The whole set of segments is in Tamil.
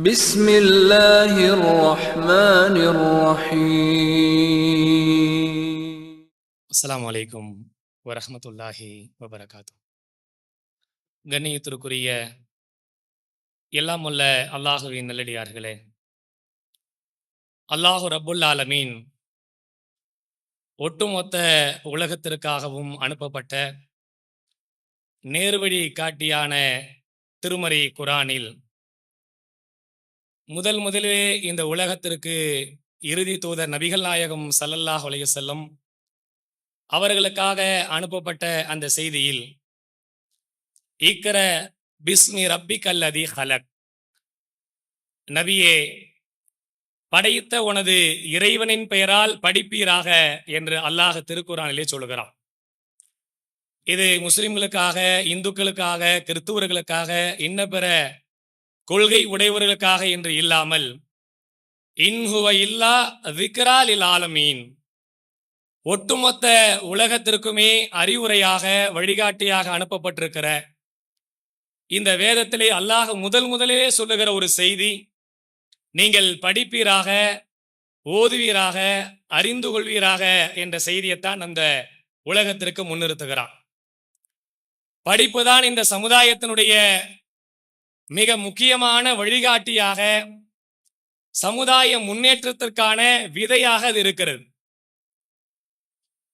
بسم الله الرحمن الرحيم அஸ்ஸலாமு அலைக்கும் வரஹ்மத்துல்லாஹி வபரகாத்து கண்ணியத்திற்குரிய எல்லாம் உள்ள அல்லாஹுவின் நல்லடியார்களே அல்லாஹு ரப்புல் ஆலமீன் ஒட்டுமொத்த உலகத்திற்காகவும் அனுப்பப்பட்ட நேர்வழி காட்டியான திருமறை குரானில் முதல் முதலே இந்த உலகத்திற்கு இறுதி தூதர் நபிகள் நாயகம் சல்லல்லாஹ் செல்லும் அவர்களுக்காக அனுப்பப்பட்ட அந்த செய்தியில் இக்கர பிஸ்மி ரப்பி கல்லதி ஹலக். நபியே படைத்த உனது இறைவனின் பெயரால் படிப்பீராக என்று அல்லாஹ் திருக்குறானிலே சொல்லுகிறான். இது முஸ்லிம்களுக்காக இந்துக்களுக்காக கிறிஸ்துவர்களுக்காக இன்ன பிற கொள்கை உடையவர்களுக்காக என்று இல்லாமல் இன்ஹுவ இல்லா விக்ரால் ஆலமீன். ஒட்டுமொத்த உலகத்திற்குமே அறிவுரையாக வழிகாட்டியாக அனுப்பப்பட்டிருக்கிற இந்த வேதத்திலே அல்லாஹ் முதல் முதலிலே சொல்லுகிற ஒரு செய்தி நீங்கள் படிப்பீராக ஓதுவீராக அறிந்து கொள்வீராக என்ற செய்தியைத்தான் அந்த உலகத்திற்கு முன்னிறுத்துகிறான். படிப்புதான் இந்த சமுதாயத்தினுடைய மிக முக்கியமான வழிகாட்டியாக சமுதாய முன்னேற்றத்திற்கான விதையாக அது இருக்கிறது.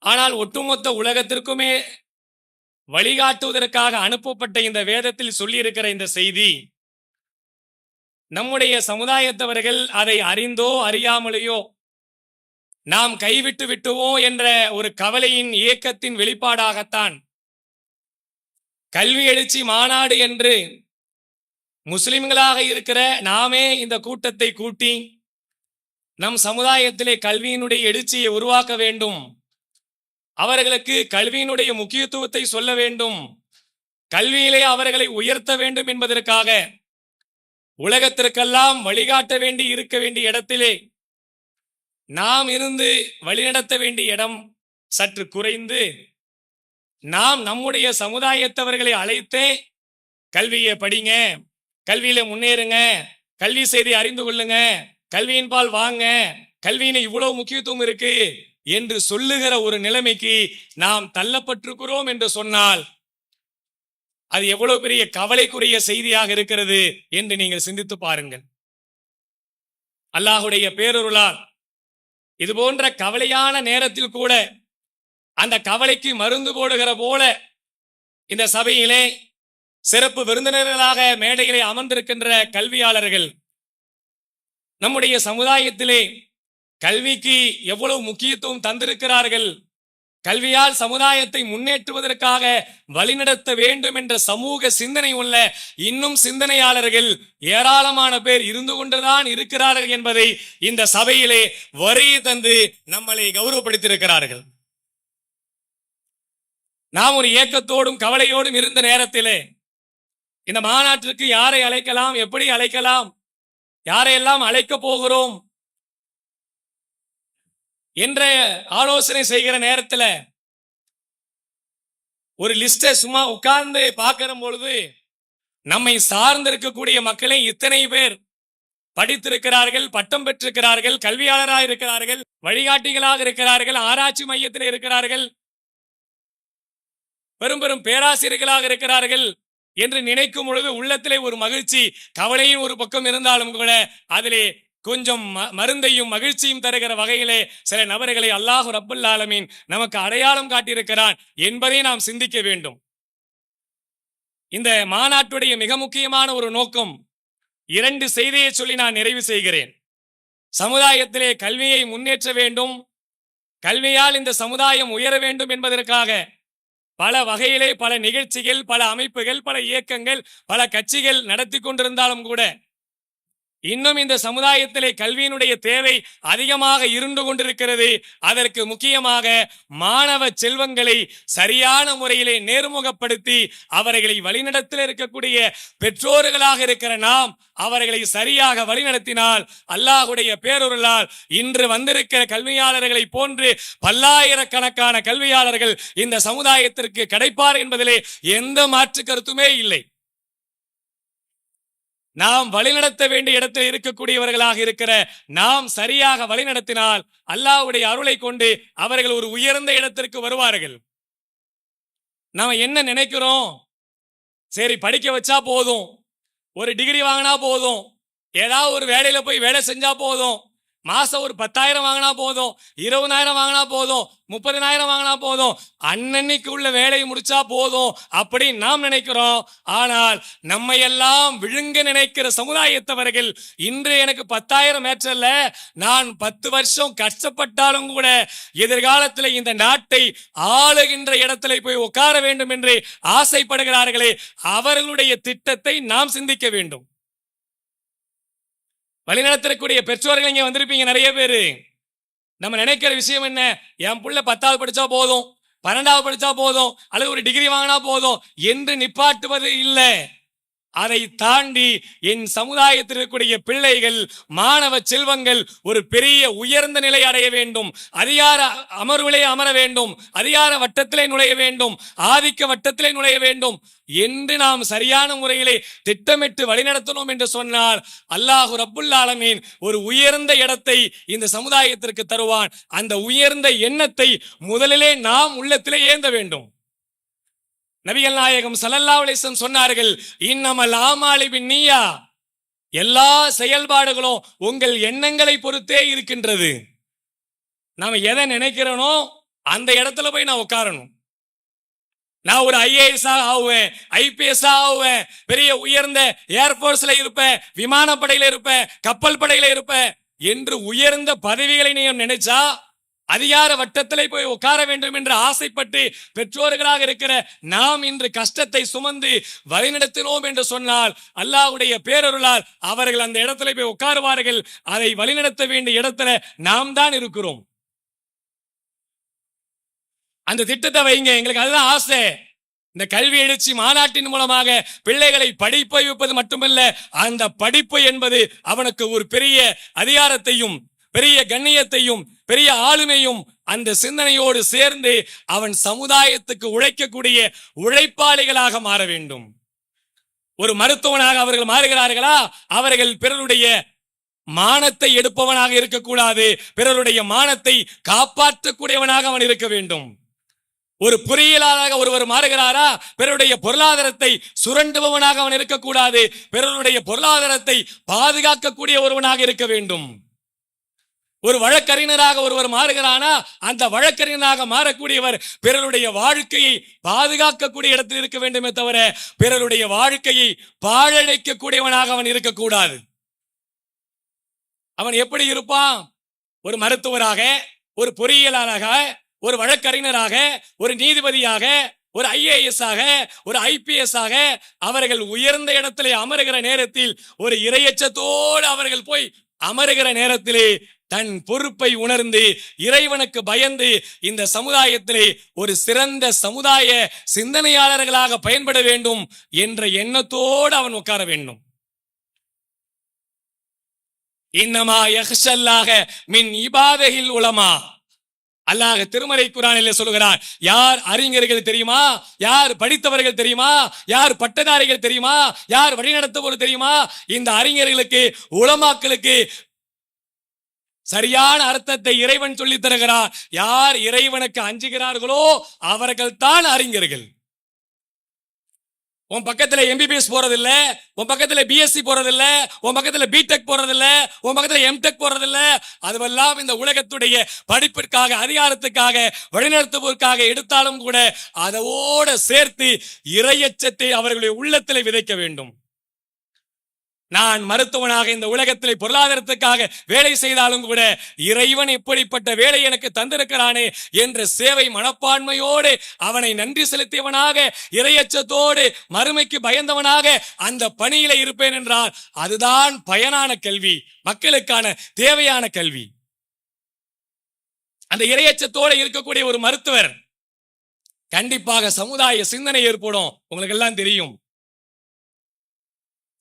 ஆனால் ஒட்டுமொத்த உலகத்திற்குமே வழிகாட்டுவதற்காக அனுப்பப்பட்ட இந்த வேதத்தில் சொல்லியிருக்கிற இந்த செய்தி நம்முடைய சமுதாயத்தவர்கள் அதை அறிந்தோ அறியாமலேயோ நாம் கைவிட்டு விட்டுவோம் என்ற ஒரு கவலையின் இயக்கத்தின் வெளிப்பாடாகத்தான் கல்வி எழுச்சி மாநாடு என்று முஸ்லிம்களாக இருக்கிற நாமே இந்த கூட்டத்தை கூட்டி நம் சமுதாயத்திலே கல்வியினுடைய எழுச்சியை உருவாக்க வேண்டும். அவர்களுக்கு கல்வியினுடைய முக்கியத்துவத்தை சொல்ல வேண்டும். கல்வியிலே அவர்களை உயர்த்த வேண்டும் என்பதற்காக உலகத்திற்கெல்லாம் வழிகாட்ட வேண்டி இருக்க வேண்டிய இடத்திலே நாம் இருந்து வழிநடத்த வேண்டிய இடம் சற்று குறைந்து நாம் நம்முடைய சமுதாயத்தவர்களை அழைத்தே கல்வியை படிங்க. கல்வியில முன்னேறுங்க. கல்வி செய்தி அறிந்து கொள்ளுங்க. கல்வியின் பால் வாங்க. கல்வியின இவ்வளவு முக்கியத்துவம் இருக்கு என்று சொல்லுகிற ஒரு நிலைமைக்கு நாம் தள்ளப்பட்டிருக்கிறோம் என்று சொன்னால் அது எவ்வளவு பெரிய கவலைக்குரிய செய்தியாக இருக்கிறது என்று நீங்கள் சிந்தித்து பாருங்கள். அல்லாஹுடைய பேரொருளால் இது போன்ற கவலையான நேரத்தில் கூட அந்த கவலைக்கு மருந்து போடுகிற போல இந்த சபையிலே சிறப்பு விருந்தினர்களாக மேடையிலே அமர்ந்திருக்கின்ற கல்வியாளர்கள். நம்முடைய சமுதாயத்திலே கல்விக்கு எவ்வளவு முக்கியத்துவம் தந்திருக்கிறார்கள். கல்வியால் சமுதாயத்தை முன்னேற்றுவதற்காக வழிநடத்த வேண்டும் என்ற சமூக சிந்தனை உள்ள இன்னும் சிந்தனையாளர்கள் ஏராளமான பேர் இருந்து கொண்டுதான் இருக்கிறார்கள் என்பதை இந்த சபையிலே வரியை தந்து நம்மளை கௌரவப்படுத்தியிருக்கிறார்கள். நாம் ஒரு ஏக்கத்தோடும் கவலையோடும் இருந்த நேரத்திலே இந்த மாநாட்டிற்கு யாரை அழைக்கலாம்? எப்படி அழைக்கலாம்? யாரையெல்லாம் அழைக்க போகிறோம்? என்ற ஆலோசனை செய்கிற நேரத்தில் ஒரு லிஸ்டை சும்மா உட்கார்ந்து பார்க்கிற பொழுது நம்மை சார்ந்திருக்கக்கூடிய மக்களே இத்தனை பேர் படித்திருக்கிறார்கள் பட்டம் பெற்றிருக்கிறார்கள் கல்வியாளராக இருக்கிறார்கள் வழிகாட்டிகளாக இருக்கிறார்கள் ஆராய்ச்சி மையத்தில் இருக்கிறார்கள் பெரும் பெரும் பேராசிரியர்களாக இருக்கிறார்கள். என்று நினைக்கும் பொழுது உள்ளத்திலே ஒரு மகிழ்ச்சி கவலையும் ஒரு பக்கம் இருந்தாலும் கூட அதிலே கொஞ்சம் ம- மருந்தையும் மகிழ்ச்சியும் தருகிற வகையிலே சில நபர்களை அல்லாஹு ரப்புல் ஆலமீன் நமக்கு அடையாளம் காட்டியிருக்கிறான் என்பதை நாம் சிந்திக்க வேண்டும். இந்த மாநாட்டுடைய மிக முக்கியமான ஒரு நோக்கம் இரண்டு செய்தியை சொல்லி நான் நிறைவு செய்கிறேன். சமுதாயத்திலே கல்வியை முன்னேற்ற வேண்டும். கல்வியால் இந்த சமுதாயம் உயர வேண்டும் என்பதற்காக பல வகையிலே பல நிகழ்ச்சிகள் பல அமைப்புகள் பல இயக்கங்கள் பல கட்சிகள் நடத்தி கொண்டிருந்தாலும் கூட இன்னும் இந்த சமுதாயத்திலே கல்வியினுடைய தேவை அதிகமாக இருந்து கொண்டிருக்கிறது. அதற்கு முக்கியமாக மாணவ செல்வங்களை சரியான முறையிலே நேர்முகப்படுத்தி அவர்களை வழிநடத்தில் இருக்கக்கூடிய பெற்றோர்களாக இருக்கிற நாம் அவர்களை சரியாக வழிநடத்தினால் அல்லாஹுடைய பேரொருளால் இன்று வந்திருக்கிற கல்வியாளர்களை போன்று பல்லாயிரக்கணக்கான கல்வியாளர்கள் இந்த சமுதாயத்திற்கு கிடைப்பார் என்பதிலே எந்த மாற்று கருத்துமே இல்லை. நாம் வழிநடத்த வேண்டிய இடத்தில் இருக்கக்கூடியவர்களாக இருக்கிற நாம் சரியாக வழிநடத்தினால் அல்லாஹ்வுடைய அருளை கொண்டு அவர்கள் ஒரு உயர்ந்த இடத்திற்கு வருவார்கள். நாம் என்ன நினைக்கிறோம்? சரி படிக்க வச்சா போதும். ஒரு டிகிரி வாங்கினா போதும். ஏதாவது ஒரு வேலையில போய் வேலை செஞ்சா போதும். மாசம் ஒரு பத்தாயிரம் வாங்கினா போதும் இருபதாயிரம் வாங்கினா போதும் முப்பதினாயிரம் வாங்கினா போதும். அன்னன்னைக்கு உள்ள வேலையை முடிச்சா போதும் அப்படின்னு நாம் நினைக்கிறோம். ஆனால் நம்மை எல்லாம் விழுங்க நினைக்கிற சமுதாயத்தவர்கள் இன்று எனக்கு பத்தாயிரம் ஏற்றல்ல. நான் பத்து வருஷம் கஷ்டப்பட்டாலும் கூட எதிர்காலத்தில் இந்த நாட்டை ஆளுகின்ற இடத்துல போய் உட்கார வேண்டும் என்று ஆசைப்படுகிறார்களே. அவர்களுடைய திட்டத்தை நாம் சிந்திக்க வேண்டும். வழிநடத்தக்கூடிய பெற்றோர்கள் இங்கே வந்திருப்பீங்க நிறைய பேர். நம்ம நினைக்கிற விஷயம் என்ன? என் பிள்ளை பத்தாவது படித்தா போதும் பன்னெண்டாவது படித்தா போதும் அல்லது ஒரு டிகிரி வாங்கினா போதும் என்று நிப்பாட்டுவது இல்லை. அதை தாண்டி என் சமுதாயத்தில் இருக்கக்கூடிய பிள்ளைகள் மாணவ செல்வங்கள் ஒரு பெரிய உயர்ந்த நிலை அடைய வேண்டும். அதிகார அமர்விலே அமர வேண்டும். அதிகார வட்டத்திலே நுழைய வேண்டும். ஆதிக்க வட்டத்திலே நுழைய வேண்டும். என்று நாம் சரியான முறையிலே திட்டமிட்டு வழிநடத்தணும் என்று சொன்னால் அல்லாஹு ரப்புல் ஆலமீன் ஒரு உயர்ந்த இடத்தை இந்த சமுதாயத்திற்கு தருவான். அந்த உயர்ந்த எண்ணத்தை முதலிலே நாம் உள்ளத்திலே ஏந்த வேண்டும். நபிகள் நாயகம் சலல்லா அலைஹி சொன்னார்கள் இன்னமல் ஆமாலிபின் நீயா எல்லா செயல்பாடுகளும் உங்கள் எண்ணங்களை பொறுத்தே இருக்கின்றது. நாம் எதை நினைக்கிறனோ அந்த இடத்துல போய் நான் உட்காரணும். நான் ஒரு ஐஏஎஸ்ஸாக ஆகுவேன் ஐபிஎஸ்ஸாக ஆகுவேன் பெரிய உயர்ந்த ஏர்போர்ஸ்ல இருப்பேன் விமானப்படையில இருப்பேன் கப்பல் படையில இருப்பேன் என்று உயர்ந்த பதவிகளை நீ நினைச்சா அதிகார வட்டத்திலே போய் உட்கார வேண்டும் என்று ஆசைப்பட்டு பெற்றோர்களாக இருக்கிற நாம் இன்று கஷ்டத்தை சுமந்து வழிநடத்தினோம் என்று சொன்னால் அல்லாஹ்வுடைய பேரருளால் அவர்கள் அந்த இடத்துல போய் உட்காருவார்கள். அதை வழிநடத்த வேண்டிய இடத்துல நாம் தான் இருக்கிறோம். அந்த திட்டத்தை வைங்க எங்களுக்கு அதுதான் ஆசை. இந்த கல்வி எழுச்சி மாநாட்டின் மூலமாக பிள்ளைகளை படிப்பை வைப்பது மட்டுமல்ல அந்த படிப்பு என்பது அவனுக்கு ஒரு பெரிய அதிகாரத்தையும் பெரிய கண்ணியத்தையும் பெரிய ஆளுமையும் அந்த சிந்தனையோடு சேர்ந்து அவன் சமுதாயத்துக்கு உழைக்கக்கூடிய உழைப்பாளிகளாக மாற வேண்டும். ஒரு மருத்துவனாக அவர்கள் மாறுகிறார்களா? அவர்கள் பிறருடைய மானத்தை எடுப்பவனாக இருக்கக்கூடாது. பிறருடைய மானத்தை காப்பாற்றக்கூடியவனாக அவன் இருக்க வேண்டும். ஒரு பொறியியலாளராக ஒருவர் மாறுகிறாரா? பிறருடைய பொருளாதாரத்தை சுரண்டுபவனாக அவன் இருக்கக்கூடாது. பிறருடைய பொருளாதாரத்தை பாதுகாக்கக்கூடிய ஒருவனாக இருக்க வேண்டும். ஒரு வழக்கறிஞராக ஒருவர் மாறுகிறானா? அந்த வழக்கறிஞராக மாறக்கூடியவர் பிறருடைய வாழ்க்கையை பாதுகாக்கக்கூடிய இடத்தில் இருக்க வேண்டுமே தவிர பிறருடைய வாழ்க்கையை பாழடைக்கக்கூடியவனாக அவன் இருக்கக்கூடாது. அவன் எப்படி இருப்பான்? ஒரு மருத்துவராக ஒரு பொறியியலாளராக ஒரு வழக்கறிஞராக ஒரு நீதிபதியாக ஒரு ஐஏஎஸ் ஆக ஒரு ஐபிஎஸ் ஆக அவர்கள் உயர்ந்த இடத்திலே அமருகிற நேரத்தில் ஒரு இரையச்சத்தோடு அவர்கள் போய் அமருகிற நேரத்திலே தன் பொறுப்பை உணர்ந்து இறைவனுக்கு பயந்து இந்த சமுதாயத்திலே ஒரு சிறந்த சமுதாய சிந்தனையாளர்களாக பயன்பட வேண்டும் என்ற எண்ணத்தோடு அவன் உட்கார வேண்டும். இன்னமா யஹ்ஷல்லாக மின் இபாதகில் உலமா. அல்லாஹ் திருமறை குரானில் சொல்கிறார் யார் அறிஞர்கள் தெரியுமா? யார் படித்தவர்கள் தெரியுமா? யார் பட்டதாரிகள் தெரியுமா? யார் வழிநடத்துவோர் தெரியுமா? இந்த அறிஞர்களுக்கு உலமாக்களுக்கு சரியான அர்த்தத்தை இறைவன் சொல்லித் தருகிறார். யார் இறைவனுக்கு அஞ்சுகிறார்களோ அவர்கள் தான் அறிஞர்கள். உன் பக்கத்துல எம்பிபிஎஸ் போறதில்ல உன் பக்கத்துல பிஎஸ்சி போறதில்ல உன் பக்கத்துல பிடெக் போறதில்ல உன் பக்கத்துல எம்டெக் போறதில்ல. அதுவெல்லாம் இந்த உலகத்துடைய படிப்பிற்காக அதிகாரத்துக்காக வழிநடத்துவதற்காக எடுத்தாலும் கூட அதோட சேர்த்து இறையச்சத்தை அவர்களுடைய உள்ளத்தில் விதைக்க வேண்டும். நான் மருத்துவனாக இந்த உலகத்திலே பொருளாதாரத்துக்காக வேலை செய்தாலும் கூட இறைவன் இப்படிப்பட்ட வேலை எனக்கு தந்திருக்கிறானே என்ற சேவை மனப்பான்மையோடு அவனை நன்றி செலுத்தியவனாக இரையச்சத்தோடு மறுமைக்கு பயந்தவனாக அந்த பணியில இருப்பேன் என்றால் அதுதான் பயனான கல்வி மக்களுக்கான தேவையான கல்வி. அந்த இரையச்சத்தோடு இருக்கக்கூடிய ஒரு மருத்துவர் கண்டிப்பாக சமுதாய சிந்தனை ஏற்படும். உங்களுக்கு எல்லாம் தெரியும்.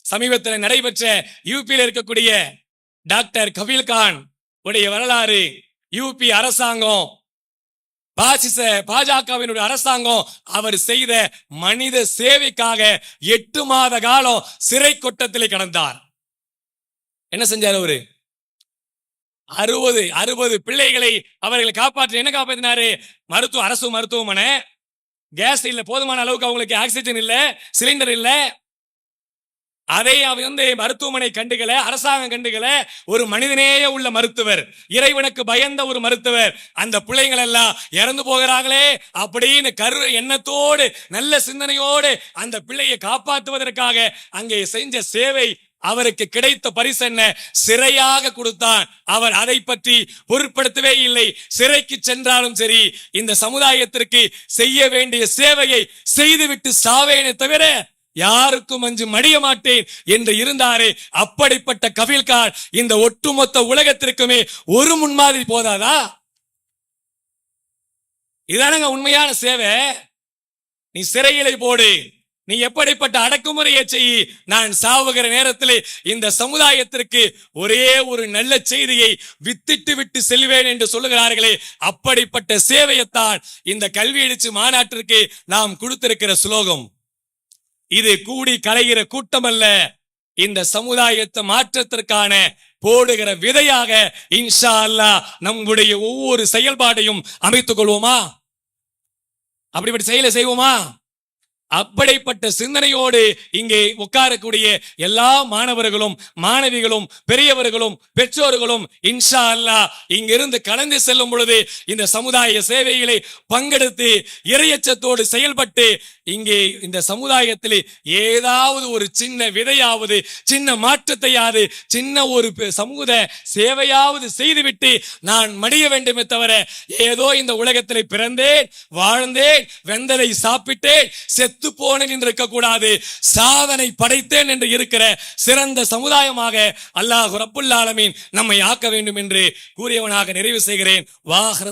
சமீபத்தில் நடைபெற்ற யூபியில் இருக்கக்கூடிய டாக்டர் கபீல்கான் உடைய வரலாறு யூபி அரசாங்கம் பாசிச பாஜகவினுடைய அரசாங்கம் அவர் செய்த மனித சேவைக்காக எட்டு மாத காலம் சிறை கொட்டத்திலே கடந்தார். என்ன செஞ்சார் அவரு? அறுபது அறுபது பிள்ளைகளை அவர்களை காப்பாற்ற என்ன காப்பாற்றினாரு மருத்துவ அரசு மருத்துவமனை. கேஸ் இல்லை போதுமான அளவுக்கு அவங்களுக்கு ஆக்சிஜன் இல்லை சிலிண்டர் இல்லை. அதை அவர் வந்து மருத்துவமனை கண்டுகளை அரசாங்கம் கண்டுகளை ஒரு மனிதனேய உள்ள மருத்துவர். இறைவனுக்கு பயந்த ஒரு மருத்துவர். அந்த பிள்ளைங்கள் எல்லாம் இறந்து போகிறாங்களே அப்படின்னு கரு எண்ணத்தோடு நல்ல சிந்தனையோடு அந்த பிள்ளையை காப்பாற்றுவதற்காக அங்கே செஞ்ச சேவை அவருக்கு கிடைத்த பரிசு என்ன? சிறையாக கொடுத்தான். அவர் அதை பற்றி பொருட்படுத்தவே இல்லை. சிறைக்கு சென்றாலும் சரி இந்த சமுதாயத்திற்கு செய்ய வேண்டிய சேவையை செய்துவிட்டு சாவேனே தவிர யாருக்கும் அஞ்சு மடிய மாட்டேன் என்று இருந்தாரே அப்படிப்பட்ட கபில்கார் இந்த ஒட்டுமொத்த உலகத்திற்குமே ஒரு முன்மாதிரி போதாதா? இதானங்க உண்மையான சேவை. நீ சிறையிலை போடு. நீ எப்படிப்பட்ட அடக்குமுறையை செய். நான் சாவுகிற நேரத்தில் இந்த சமுதாயத்திற்கு ஒரே ஒரு நல்ல செய்தியை வித்திட்டு விட்டு செல்வேன் என்று சொல்லுகிறார்களே. அப்படிப்பட்ட சேவையைத்தான் இந்த கல்வி எழுச்சி மாநாட்டிற்கு நாம் கொடுத்திருக்கிற சுலோகம். இது கூடி கலைகிற கூட்டம் அல்ல இந்த சமுதாயத்தை மாற்றத்திற்கான போடுகிற விதையாக இன்ஷா அல்லாஹ் நம்முடைய ஒவ்வொரு செயல்பாடையும் அமைத்துக் கொள்வோமா? அப்படிப்பட்ட செயலை செய்வோமா? அப்படிப்பட்ட சிந்தனையோடு இங்கே உட்காரக்கூடிய எல்லா மாணவர்களும் மாணவிகளும் பெரியவர்களும் பெற்றோர்களும் இன்ஷா அல்லா இங்கிருந்து கலந்து செல்லும் பொழுது இந்த சமுதாய சேவைகளை பங்கெடுத்து இறையச்சத்தோடு செயல்பட்டு இங்கே இந்த சமுதாயத்திலே ஏதாவது ஒரு சின்ன விதையாவது சின்ன மாற்றத்தையாவது சின்ன ஒரு சமூக சேவையாவது செய்துவிட்டு நான் மடிய வேண்டுமே தவிர ஏதோ இந்த உலகத்தில் பிறந்தேன் வாழ்ந்தேன் வெந்தலை சாப்பிட்டேன் செத்து போனேன் என்று இருக்கக்கூடாது சாதனை படைத்தேன் என்று இருக்கிற சிறந்த சமுதாயமாக அல்லாஹ் ரப்புல்லாலமீன் நம்மை ஆக்க வேண்டும் என்று கூறியவனாக நிறைவு செய்கிறேன். வாஹ்ர